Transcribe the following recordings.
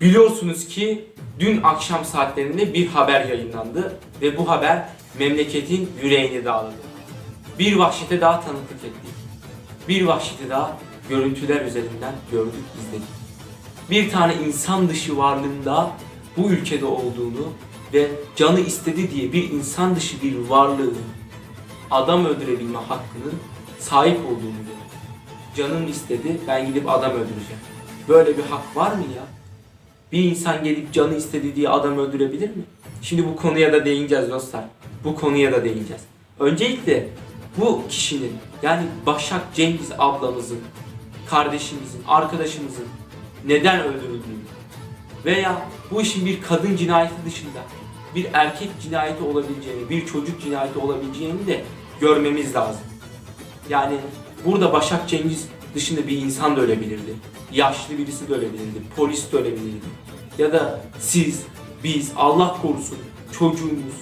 Biliyorsunuz ki dün akşam saatlerinde bir haber yayınlandı ve bu haber memleketin yüreğini dağladı. Bir vahşete daha tanıklık ettik. Bir vahşeti daha görüntüler üzerinden gördük, izledik. Bir tane insan dışı varlığın da bu ülkede olduğunu ve canı istedi diye bir insan dışı bir varlığın adam öldürebilme hakkının sahip olduğunu gördük. Canım istedi, ben gidip adam öldüreceğim. Böyle bir hak var mı ya? Bir insan gelip canı istedi diye adam öldürebilir mi? Şimdi bu konuya da değineceğiz dostlar. Bu konuya da değineceğiz. Öncelikle bu kişinin yani Başak Cengiz ablamızın, kardeşimizin, arkadaşımızın neden öldürüldüğünü veya bu işin bir kadın cinayeti dışında bir erkek cinayeti olabileceğini, bir çocuk cinayeti olabileceğini de görmemiz lazım. Yani burada Başak Cengiz dışında bir insan da ölebilirdi. Yaşlı birisi de ölebilirdi. Polis de ölebilirdi. Ya da siz, biz, Allah korusun çocuğumuz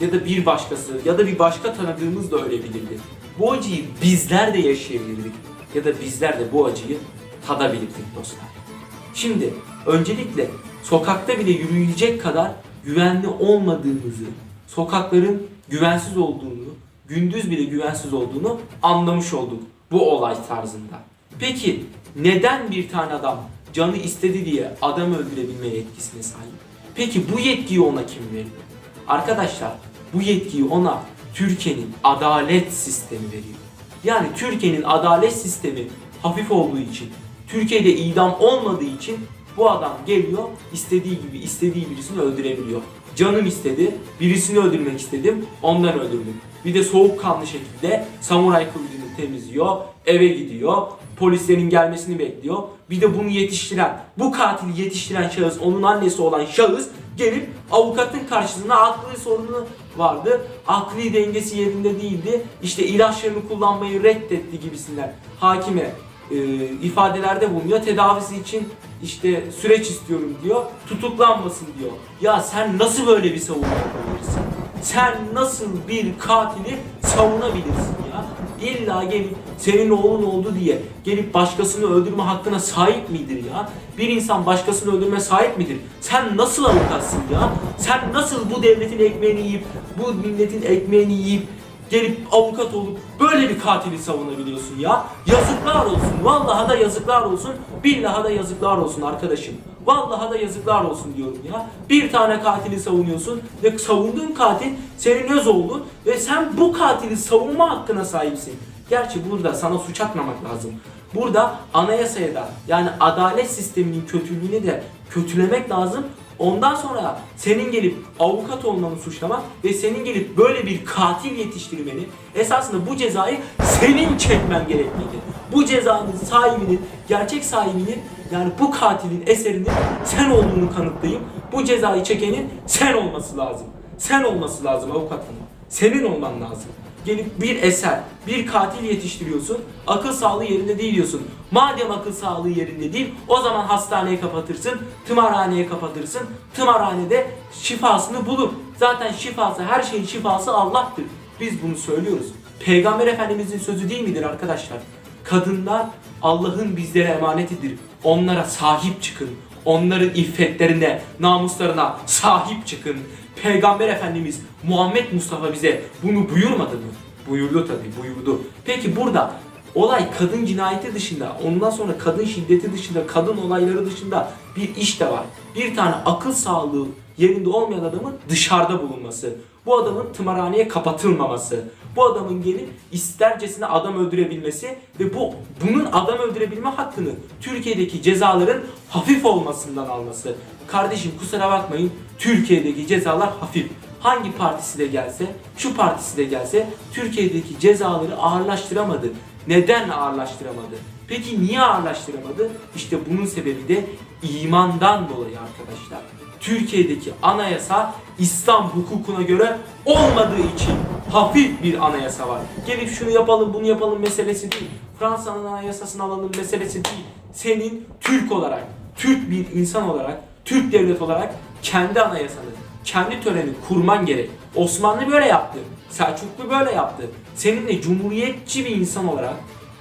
ya da bir başkası ya da bir başka tanıdığımız da ölebilirdi. Bu acıyı bizler de yaşayabilirdik. Ya da bizler de bu acıyı tadabilirdik dostlar. Şimdi öncelikle sokakta bile yürüyecek kadar güvenli olmadığımızı, sokakların güvensiz olduğunu, gündüz bile güvensiz olduğunu anlamış olduk bu olay tarzında. Peki neden bir tane adam canı istedi diye adam öldürebilme yetkisine sahip? Peki bu yetkiyi ona kim veriyor? Arkadaşlar bu yetkiyi ona Türkiye'nin adalet sistemi veriyor. Yani Türkiye'nin adalet sistemi hafif olduğu için, Türkiye'de idam olmadığı için bu adam geliyor istediği gibi istediği birisini öldürebiliyor. Canım istedi, birisini öldürmek istedim, ondan öldürdüm. Bir de soğukkanlı şekilde samuray kılıcını temizliyor, eve gidiyor, polislerin gelmesini bekliyor. Bir de bunu yetiştiren, bu katili yetiştiren şahıs, onun annesi olan şahıs gelip avukatın karşısına akli sorunu vardı. Akli dengesi yerinde değildi. İşte ilaçlarını kullanmayı reddetti gibisinden hakime e, ifadelerde bulunuyor. Tedavisi için işte süreç istiyorum diyor. Tutuklanmasın diyor. Ya sen nasıl böyle bir savunma yapabilirsin? Sen nasıl bir katili savunabilirsin ya? İlla gelip senin oğlun oldu diye gelip başkasını öldürme hakkına sahip midir ya? Bir insan başkasını öldürme sahip midir? Sen nasıl avukatsın ya? Sen nasıl bu devletin ekmeğini yiyip, bu milletin ekmeğini yiyip gelip avukat olup böyle bir katili savunabiliyorsun ya. Yazıklar olsun. Vallahi da yazıklar olsun. Billahi da yazıklar olsun arkadaşım. Vallahi da yazıklar olsun diyorum ya. Bir tane katili savunuyorsun ve savunduğun katil senin öz oğlun ve sen bu katili savunma hakkına sahipsin. Gerçi burada sana suç atmamak lazım. Burada anayasaya da yani adalet sisteminin kötülüğünü de kötülemek lazım. Ondan sonra senin gelip avukat olmanı suçlamak ve senin gelip böyle bir katil yetiştirmeni esasında bu cezayı senin çekmen gerekmektedir. Bu cezanın sahibinin, gerçek sahibinin yani bu katilin eserinin sen olduğunu kanıtlayıp bu cezayı çekenin sen olması lazım. Sen olması lazım avukatın. Senin olman lazım. Gelip bir eser, bir katil yetiştiriyorsun, akıl sağlığı yerinde değil diyorsun. Madem akıl sağlığı yerinde değil, o zaman hastaneye kapatırsın, tımarhaneye kapatırsın. Tımarhanede şifasını bulur. Zaten şifası, her şeyin şifası Allah'tır. Biz bunu söylüyoruz. Peygamber Efendimizin sözü değil midir arkadaşlar? Kadınlar Allah'ın bizlere emanetidir. Onlara sahip çıkın. Onların iffetlerine, namuslarına sahip çıkın. Peygamber Efendimiz Muhammed Mustafa bize bunu buyurmadı mı? Buyurdu tabi buyurdu. Peki burada olay kadın cinayeti dışında, ondan sonra kadın şiddeti dışında, kadın olayları dışında bir iş de var. Bir tane akıl sağlığı yerinde olmayan adamın dışarıda bulunması. Bu adamın tımarhaneye kapatılmaması. Bu adamın gelip istercesine adam öldürebilmesi ve bu bunun adam öldürebilme hakkını Türkiye'deki cezaların hafif olmasından alması. Kardeşim kusura bakmayın Türkiye'deki cezalar hafif. Hangi partisi de gelse, şu partisi de gelse Türkiye'deki cezaları ağırlaştıramadı. Neden ağırlaştıramadı? Peki niye ağırlaştıramadı? İşte bunun sebebi de imandan dolayı arkadaşlar. Türkiye'deki anayasa İslam hukukuna göre olmadığı için hafif bir anayasa var. Gelip şunu yapalım bunu yapalım meselesi değil. Fransa'nın anayasasını alalım meselesi değil. Senin Türk olarak, Türk bir insan olarak, Türk devlet olarak kendi anayasanı, kendi töreni kurman gerek. Osmanlı böyle yaptı. Selçuklu böyle yaptı. Senin de cumhuriyetçi bir insan olarak,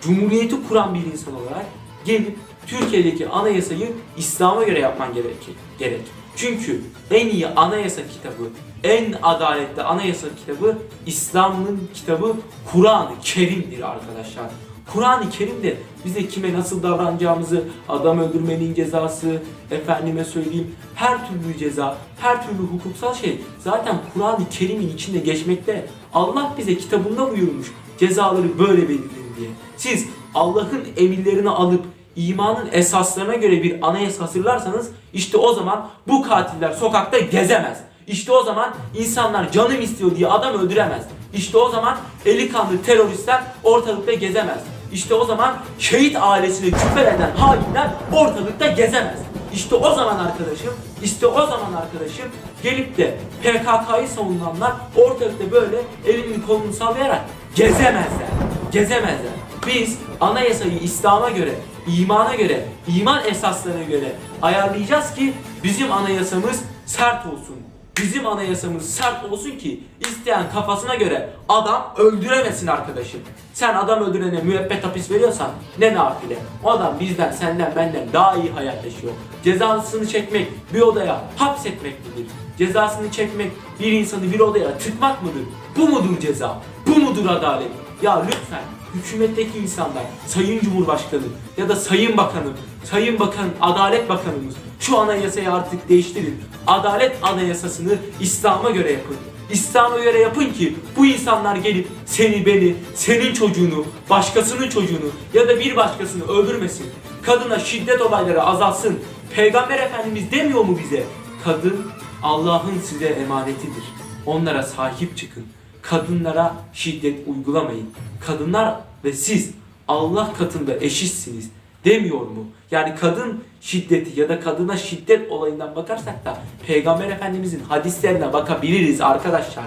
cumhuriyeti kuran bir insan olarak gelip Türkiye'deki anayasayı İslam'a göre yapman gerek. gerek. Çünkü en iyi anayasa kitabı, en adaletli anayasa kitabı İslam'ın kitabı Kur'an-ı Kerim'dir arkadaşlar. Kur'an-ı Kerim'de bize kime nasıl davranacağımızı, adam öldürmenin cezası, efendime söyleyeyim her türlü ceza, her türlü hukuksal şey zaten Kur'an-ı Kerim'in içinde geçmekte. Allah bize kitabında buyurmuş cezaları böyle belirleyin diye. Siz Allah'ın emirlerini alıp imanın esaslarına göre bir anayasa hazırlarsanız işte o zaman bu katiller sokakta gezemez. İşte o zaman insanlar canım istiyor diye adam öldüremez. İşte o zaman eli kanlı teröristler ortalıkta gezemez. İşte o zaman şehit ailesine küfür eden hainler ortalıkta gezemez. İşte o zaman arkadaşım, işte o zaman arkadaşım gelip de PKK'yı savunanlar ortalıkta böyle elini kolunu sallayarak gezemezler. Gezemezler. Biz anayasayı İslam'a göre, imana göre, iman esaslarına göre ayarlayacağız ki bizim anayasamız sert olsun. Bizim anayasamız sert olsun ki isteyen kafasına göre adam öldüremesin arkadaşım. Sen adam öldürene müebbet hapis veriyorsan ne nafile. O adam bizden, senden, benden daha iyi hayat yaşıyor. Cezasını çekmek bir odaya hapsetmek midir? Cezasını çekmek bir insanı bir odaya tıkmak mıdır? Bu mudur ceza? Bu mudur adalet? Ya lütfen hükümetteki insanlar, Sayın Cumhurbaşkanı ya da Sayın Bakanım, Sayın Bakan, Adalet Bakanımız şu anayasayı artık değiştirin. Adalet anayasasını İslam'a göre yapın. İslam'a göre yapın ki bu insanlar gelip seni, beni, senin çocuğunu, başkasının çocuğunu ya da bir başkasını öldürmesin. Kadına şiddet olayları azalsın. Peygamber Efendimiz demiyor mu bize? Kadın Allah'ın size emanetidir. Onlara sahip çıkın. Kadınlara şiddet uygulamayın. Kadınlar ve siz Allah katında eşitsiniz demiyor mu? Yani kadın şiddeti ya da kadına şiddet olayından bakarsak da Peygamber Efendimizin hadislerine bakabiliriz arkadaşlar.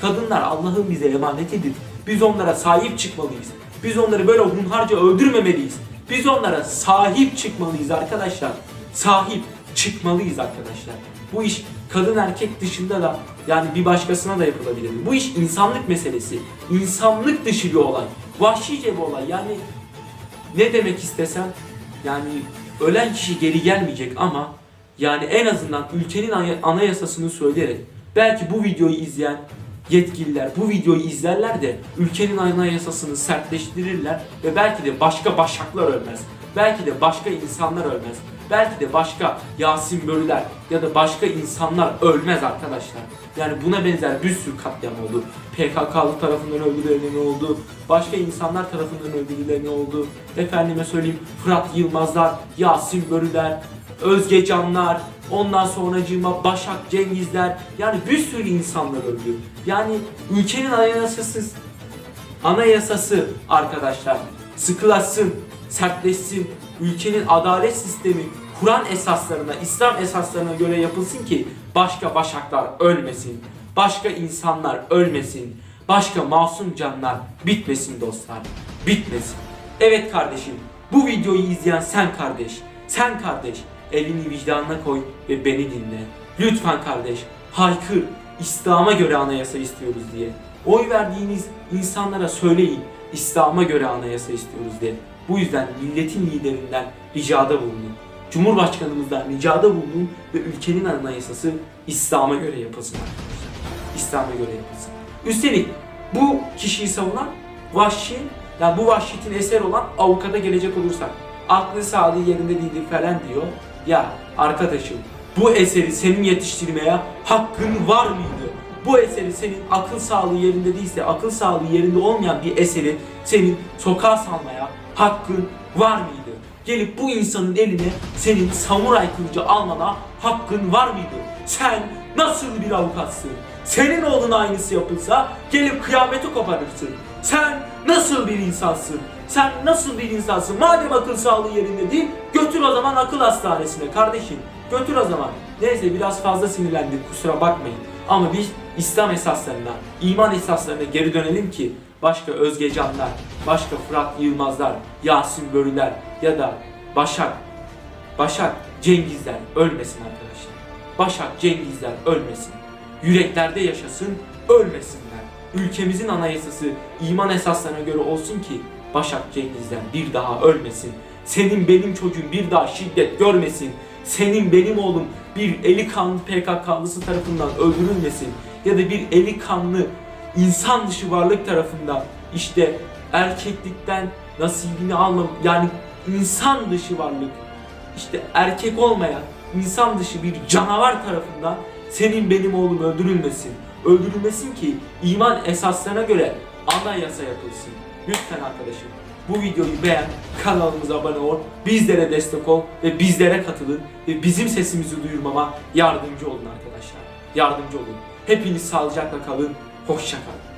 Kadınlar Allah'ın bize emanetidir. Biz onlara sahip çıkmalıyız. Biz onları böyle hunharca öldürmemeliyiz. Biz onlara sahip çıkmalıyız arkadaşlar. Sahip çıkmalıyız arkadaşlar. Bu iş kadın erkek dışında da yani bir başkasına da yapılabilir. Bu iş insanlık meselesi. İnsanlık dışı bir olay. Vahşice bir olay. Yani ne demek istesem yani ölen kişi geri gelmeyecek ama yani en azından ülkenin ana- anayasasını söyleyerek belki bu videoyu izleyen yetkililer bu videoyu izlerler de ülkenin anayasasını sertleştirirler ve belki de başka başaklar ölmez. Belki de başka insanlar ölmez. Belki de başka Yasin Börüler ya da başka insanlar ölmez arkadaşlar. Yani buna benzer bir sürü katliam oldu. PKK'lı tarafından öldürülen oldu. Başka insanlar tarafından öldürülen oldu. Efendime söyleyeyim Fırat Yılmazlar, Yasin Börüler, Özge Canlar, ondan sonracığıma Başak Cengizler yani bir sürü insanlar öldü. Yani ülkenin anayasası anayasası arkadaşlar sıkılaşsın, sertleşsin, ülkenin adalet sistemi Kur'an esaslarına, İslam esaslarına göre yapılsın ki başka başaklar ölmesin, başka insanlar ölmesin, başka masum canlar bitmesin dostlar, bitmesin. Evet kardeşim, bu videoyu izleyen sen kardeş, sen kardeş elini vicdanına koy ve beni dinle. Lütfen kardeş, haykır, İslam'a göre anayasa istiyoruz diye. Oy verdiğiniz insanlara söyleyin, İslam'a göre anayasa istiyoruz diye. Bu yüzden milletin liderinden ricada bulunun. Cumhurbaşkanımızdan ricada bulunun ve ülkenin anayasası İslam'a göre yapılsın arkadaşlar. İslam'a göre yapılsın. Üstelik bu kişiyi savunan vahşi, yani bu vahşetin eseri olan avukata gelecek olursak aklı sağlığı yerinde değildir falan diyor. Ya arkadaşım bu eseri senin yetiştirmeye hakkın var mıydı? Bu eseri senin akıl sağlığı yerinde değilse, akıl sağlığı yerinde olmayan bir eseri senin sokağa salmaya hakkın var mıydı? Gelip bu insanın eline senin samuray kılıcı almana hakkın var mıydı? Sen nasıl bir avukatsın? Senin oğlun aynısı yapılsa gelip kıyameti koparırsın. Sen nasıl bir insansın? Sen nasıl bir insansın? Madem akıl sağlığı yerinde değil, götür o zaman akıl hastanesine kardeşim. Götür o zaman. Neyse biraz fazla sinirlendik kusura bakmayın. Ama biz İslam esaslarına, iman esaslarına geri dönelim ki başka Özge Canlar, başka Fırat Yılmazlar, Yasin Börüler ya da Başak, Başak Cengizler ölmesin arkadaşlar. Başak Cengizler ölmesin. Yüreklerde yaşasın, ölmesinler. Ülkemizin anayasası iman esaslarına göre olsun ki Başak Cengizler bir daha ölmesin Senin benim çocuğum bir daha şiddet görmesin. Senin benim oğlum bir eli kanlı PKK'lısı tarafından öldürülmesin. Ya da bir eli kanlı insan dışı varlık tarafından işte erkeklikten nasibini almam yani insan dışı varlık işte erkek olmayan insan dışı bir canavar tarafından senin benim oğlum öldürülmesin. Öldürülmesin ki iman esaslarına göre anayasa yapılsın. Lütfen arkadaşım bu videoyu beğen, kanalımıza abone ol, bizlere destek ol ve bizlere katılın ve bizim sesimizi duyurmama yardımcı olun arkadaşlar. Yardımcı olun. Hepiniz sağlıcakla kalın, hoşça kalın.